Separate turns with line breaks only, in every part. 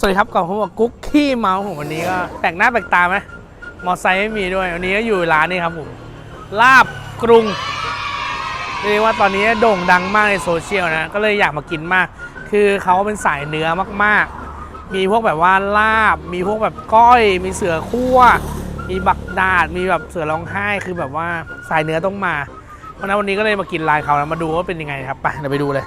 สวัสดีครับก่อนผมบอกกุ๊กขี้เมาผมวันนี้ก็แปลกหน้าแปลกตาไหมมอไซค์ไม่มีด้วย วันนี้ก็อยู่ร้านนี้ครับผมลาบกรุงเรียกว่าตอนนี้โด่งดังมากในโซเชียลนะ ก็เลยอยากมากินมาก คือเขาเป็นสายเนื้อมากๆ มีพวกแบบว่าลาบ มีพวกแบบก้อย มีเสือคั่ว มีบักดาด มีแบบเสือร้องไห้ คือแบบว่าสายเนื้อต้องมา เพราะฉะนั้นวันนี้ก็เลยมากินร้านเขาแล้วมาดูว่าเป็นยังไงครับ ไปเดี๋ยวไปดูเลย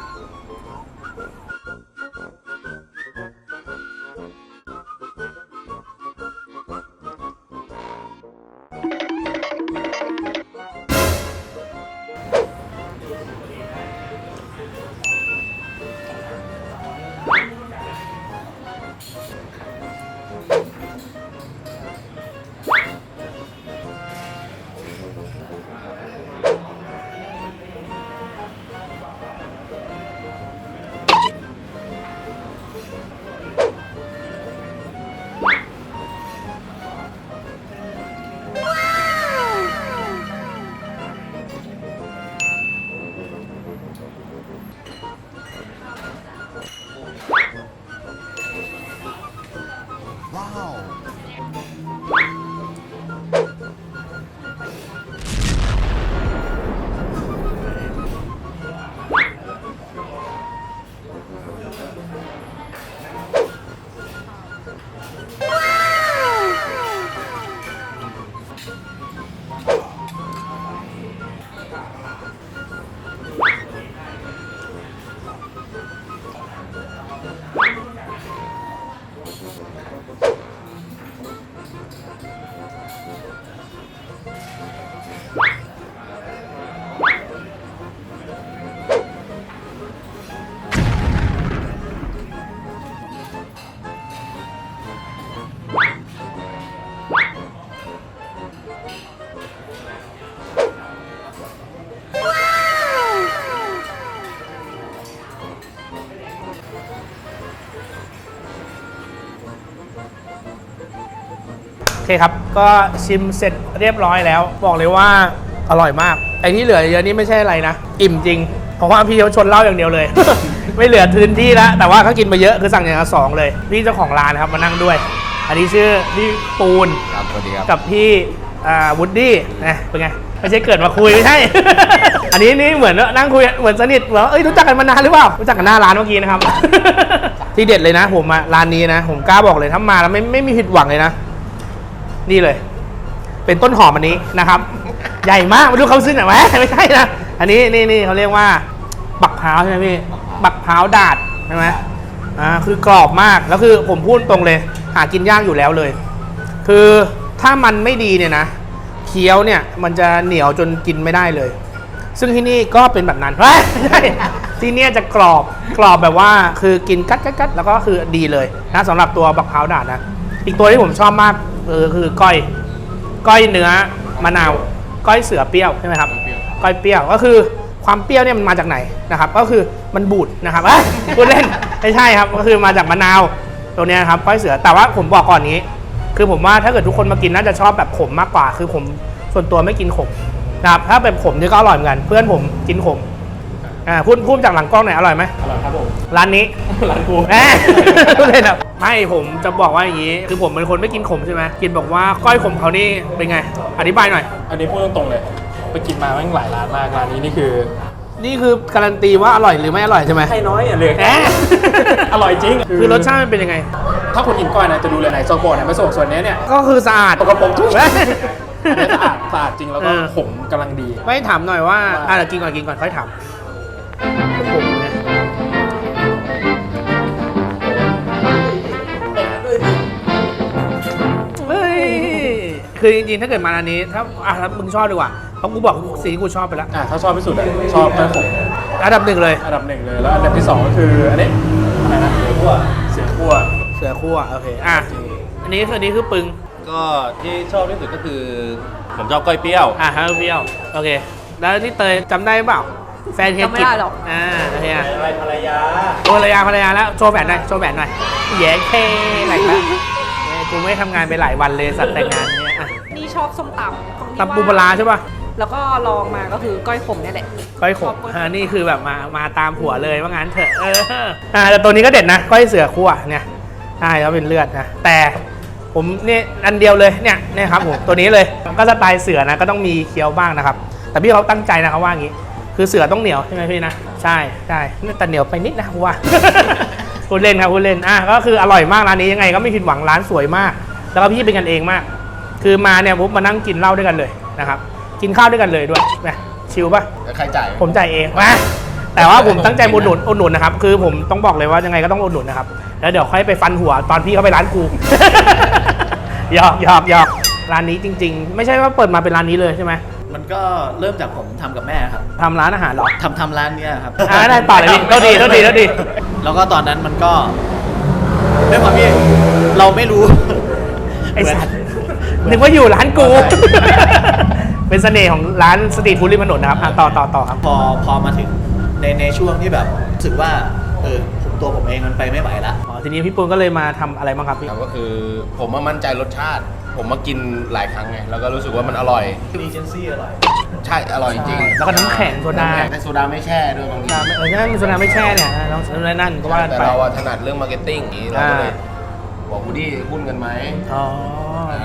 ว้าว Woo! อเคครับ ก็ชิมเสร็จเรียบร้อยแล้ว บอกเลยว่าอร่อยมาก ไอ้ที่เหลือเยอะนี่ไม่ใช่อะไรนะ อิ่มจริง เพราะว่าพี่เขาชนเหล้าอย่างเดียวเลย ไม่เหลือพื้นที่แล้วแต่ว่าเขากินมาเยอะคือสั่งอย่างละสองเลย พี่เจ้าของร้านครับมานั่งด้วย อันนี้ชื่อพี่ปูน
ครับสวัสดีครับ
กับพี่อ่าวูดดี้นะเป็นไงไม่ใช่เกิดมาคุยไม่ใช่ อันนี้นี่เหมือนนั่งคุยเหมือนสนิทเหมือนเอ้ยรู้จักกันมานานหรือเปล่ารู้จักกันหน้าร้านเมื่อกี้นะครับ ที่เด็ดเลยนะผมอะร้านนี้นะ ผมกล้าบอกเลยถ้ามาแล้วไม่ไม่มีผิดหวังเลยนะ นี่เลย เป็นต้นหอมอันนี้นะครับ ใหญ่มากมาดูเขาซื้อหน่อยไหมไม่ใช่นะอันนี้นี่นี่เขาเรียกว่า บักพร้าวใช่ไหมพี่บักพร้าวดาดใช่ไหมอ่าคือกรอบมากแล้วคือผมพูดตรงเลย หากินยากอยู่แล้วเลย คือถ้ามันไม่ดีเนี่ยนะเคี้ยวเนี่ยมันจะเหนียวจนกินไม่ได้เลย ซึ่งที่นี่ก็เป็นแบบนั้นไม่ใช่ที่เนี่ยจะกรอบกรอบแบบว่าคือกินกัดกัดกัดแล้วก็คือดีเลยนะสำหรับตัวบักพร้าวดานนะอีกตัวที่ผมชอบมาก เออคือก้อยก้อยเนื้อมะนาวก้อยเสือเปรี้ยวใช่ไหมครับก้อยเปรี้ยวก็คือความเปรี้ยวเนี่ยมันมาจากไหนนะครับ ก็คือมันบูดนะครับเอ้ยพูดเล่นไม่ใช่ครับก็คือมาจากมะนาวตัวเนี้ยนะครับก้อยเสือแต่ว่าผมบอกก่อนนี้ คือผมว่าถ้าเกิดทุกคนมากินน่าจะชอบแบบขมมากกว่า คือผมส่วนตัวไม่กินขมนะครับถ้าเป็นขมนี่ก็อร่อยเหมือนกัน เพื่อนผมกินขม อ่าพูดพูดจากหลังกล้องหน่อยอร่อยไหม
อร่อยครับผม
ร้านนี้
ร้านกู
แหมพูดเล่นอะไม่ผมจะบอกว่าอย่างนี้ คือผมเป็นคนไม่กินขมใช่ไหมกินบอกว่าก้อยขมเขานี่เป็นไง อธิบายหน่อย
อันนี้พูดตรงๆเลย ไปกินมาแม่งหลายร้านมากร้านนี้นี่คือ
นี่คือการันตีว่าอร่อยหรือไม่อร่อยใช่ไหม
ให้น้อยอะเลย
แหม
อร่อยจริง
คือรสชาติมันเป็นยังไง
ถ้าคุณกินก้อยนะจะดูเลยไหนโซโกะเนี่ยไม่ส่งส่วนเนี้ยเนี่ย
ก็คือสะอาด
ตกกระป๋องทุก
เว้ย
อันนี้สะอาดสะอาดจริงแล้วก็
เออ
ขมกำลังดี
ไม่ถามหน่อยว่า
ว่า
อะเดี๋ยวกินก่อนกินก่อนค่อยถามผม คือจริงๆ ถ้าเกิดมาอันนี้ ถ้าอะถ้ามึงชอบดีกว่าเพราะกูบอกสิ่งที่กูชอบไปแล้ว
อะถ้าชอบที่สุดอะชอบก้อยขม
อันดับหนึ่งเลย
อันดับหนึ่งเลยแล้วอันดับที่สองก็คืออันนี้อะไรนะเสือขั้วเสือขั้ว
เสือคั่วโอเค อะ อันนี้คืออันนี้คือปึง
ก็ที่ชอบที่สุดก็คือ ผมชอบก้อยเปรี้ยว
อะฮัลโหลเปรี้ยว โอเค แล้วที่เตยจำได้เปล่า แฟนเฮีย
จำไม่
กิจ
ได้หรอก
อ่าโอเคอะ
อะไรภรรยา
โอ้ภรรยาภรรยาแล้ว โชว์แหวนหน่อย โชว์แหวนหน่อยแย่เคอะไรละเอ้ยกูไม่ทำงานไปหลายวันเลยสัตว์แต่งงานเนี่ยอะ
นี่ชอบส้มตำตรงที่
ตำปูปลาร้าใช่ป่ะ
แล้วก็ลองมาก็คือก้อยขมเนี่ยแหละ
ก้อยข
ชอ
ม
บก้อยขม
อ่านี่คือแบบมามาตามผัวเลยว่างั้นเถอะเอออ่าแต่ตัวนี้ก็เด็ดนะก้อยเสือคั่วเนี่ยใช่เขาเป็นเลือดนะแต่ผมเนี่ยอันเดียวเลยเนี่ยเนี่ยครับผมตัวนี้เลยก็สไตล์เสือนะก็ต้องมีเคี้ยวบ้างนะครับ แต่พี่เขาตั้งใจนะเขาว่าอย่างนี้คือเสือต้องเหนียวใช่ไหมพี่นะใช่ใช่นี่แต่เหนียวไปนิดนะผมว่าพูดเล่นครับพูดเล่นอะก็คืออร่อยมากร้านนี้ยังไงก็ไม่ผิดหวังร้านสวยมาก แล้วก็พี่เป็นกันเองมาก คือมาเนี่ยปุ๊บมานั่งกินเหล้าด้วยกันเลยนะครับ กินข้าวด้วยกันเลยด้วยนะชิลป่ะ
แล้วใครจ่าย
ผมจ่ายเองมาแต่ว่าผมตั้งใจอุดหนุนอุดหนุนนะครับ คือผมต้องบอกเลยว่ายังไงก็ต้องอุดหนุนนะครับ แล้วเดี๋ยวค่อยไปฟันหัวตอนพี่เขาไปร้านกูหยอกหยอกหยอกร้านนี้จริง ๆ ไม่ใช่ว่าเปิดมาเป็นร้านนี้เลยใช่ไหม
มันก็เริ่มจากผมทำกับแม่ครับ
ทำร้านอาหารเหรอ
ทำทำร้านเนี้ยครับ
อ่าได้ต่อเลยพี่ก็ดีก็ดีก็ดี
แล้วก็ตอนนั้นมันก็ด้วยความที่เราไม่รู้
ไอ้สัตว์ นึกว่าอยู่ร้านกู เป็นเสน่ห์ของร้านสตรีทฟู้ดริมถนนนะครับอะต่อต่อต่อครับ
พอพอมาถึงในในช่วงที่แบบรู้สึกว่าเออผมตัวผมเองมันไปไม่ไหวละ
อ๋อทีนี้พี่ปูนก็เลยมาทำอะไรบ้างครับพี่
ครับก็คือผมมามั่นใจรสชาติ ผมมากินหลายครั้งไง แล้วก็รู้สึกว่ามันอร่อย
รีเจนซี่อร่อย
ใช่อร่อยจริง
แล้วก็น้ำแข็งโซดา
แต่โซดาไม่แช่ด้วยบางที
เออใช่โซดาไม่แช่เนี่ยอะลองนั่นนั่นก็ว่ากัน
แต่
ไป
เราอะถนัดเรื่องมาร์เก็ตติ้งอย่างนี้เราก็เลย
อ่
บอกวูดดี้หุ้นกันไหม
อ๋อ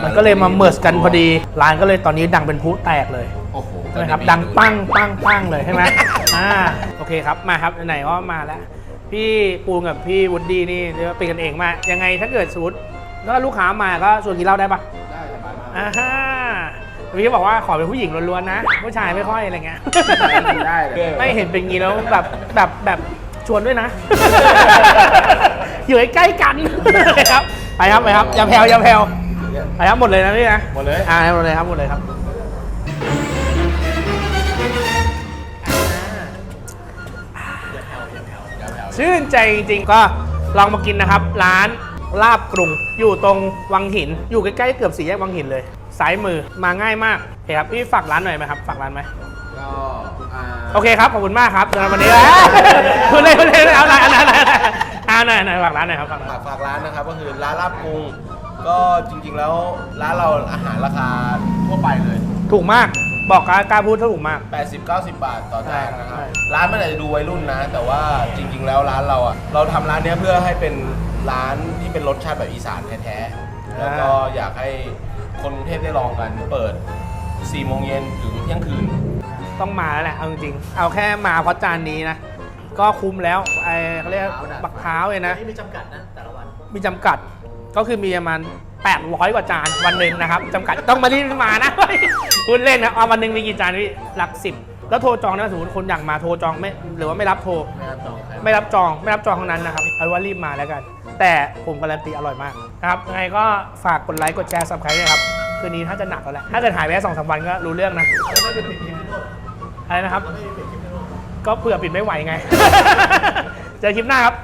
มันก็เลยมาเมิร์สกันพอดี ร้านก็เลยตอนนี้ดังเป็นพลุแตกเลย
โอ้โห
ใช่ไหมครับ ดังปังปังปังเลยใช่ไหมอ่าโอเคครับมาครับไหนๆก็มาแล้ว พี่ปูนกับพี่วุดดี้นี่เรียกว่าเป็นกันเองมากยังไงถ้าเกิดสมมติแล้วก็ลูกค้ามาก็ชวนกินเหล้าได้ปะ
ได้สบายมาก
อ่าฮะพี่ก็บอกว่าขอเป็นผู้หญิงล้วนๆนะผู้ชายไม่ค่อยอะไรเงี้ย
ได้เลย
ไม่เห็นเป็นงี้แล้วแบบแบบแบบชวนด้วยนะ อยู่ใกล้ๆกันครับไปครับไปครับอย่าแผ่วอย่าแผ่ว ไปครับหมดเลยนะพี่นะ
หมดเลย
อ่าหมดเลยครับหมดเลยครับชื่นใจจริงๆก็ลองมากินนะครับ ร้านลาบกรุงอยู่ตรงวังหิน อยู่ใกล้ๆเกือบสี่แยกวังหินเลยซ้ายมือมาง่ายมากโอเคครับพี่ฝากร้านหน่อยไหมครับฝากร้านไหม
ก็อ่า
โอเคครับขอบคุณมากครับสำหรับวันนี้คุณเลยคุณเลยเอาหน่อยเอาหน่อยเอาหน่อยเอาหน่อยฝากร้านหน่อยครับฝากร้าน
ฝากฝากร้านนะครับก็คือร้านลาบกรุง ก็จริงๆแล้วร้านเราอาหารราคาทั่วไปเลย
ถูกมาก บอกกล้ากล้าพูดถูกมาก
80-90 บาทต่อจานนะครับ
ใช่
ร้านมันอาจจะดูวัยรุ่นนะ แต่ว่าจริง ๆ แล้วร้านเราอะ เราทำร้านเนี้ยเพื่อให้เป็นร้านที่เป็นรสชาติแบบอีสานแท้ๆ แล้วก็อยากให้คนกรุงเทพได้ลองกัน เปิด4โมงเย็นถึงเที่ยงคืน
ต้องมาแล้วแหละเอาจริงๆเอาแค่มาเพราะจานนี้นะ ก็คุ้มแล้วไอเขาเรียกบักเท้าเลยนะ
นี่มีจำกัดนะแต่ละวัน
มีจำกัด ก็คือมีประมาณ800 กว่าจานวันหนึ่งนะครับจำกัดต้องมารีบมานะ คุณเล่นนะเอาวันหนึ่งมีกี่จานพี่หลักสิบแล้วโทรจองนะสมมติคนอยากมาโทรจองไม่หรือว่าไม่รับโทรไม่รับจองไม่รับจองทั้งนั้นนะครับเอาว่ารีบมาแล้วกัน แต่ผมการันตีอร่อยมากนะครับยังไงก็ฝากกดไลค์กดแชร์สับสไครต์ด้วยครับคืนนี้ถ้าจะหนักแล้วแหละถ้าเกิดหายไปแค่สองสามวันก็รู้เรื่องนะอะไรนะครับ ก็เผื่อปิดไม่ไหวไง เจอคลิปหน้าครับ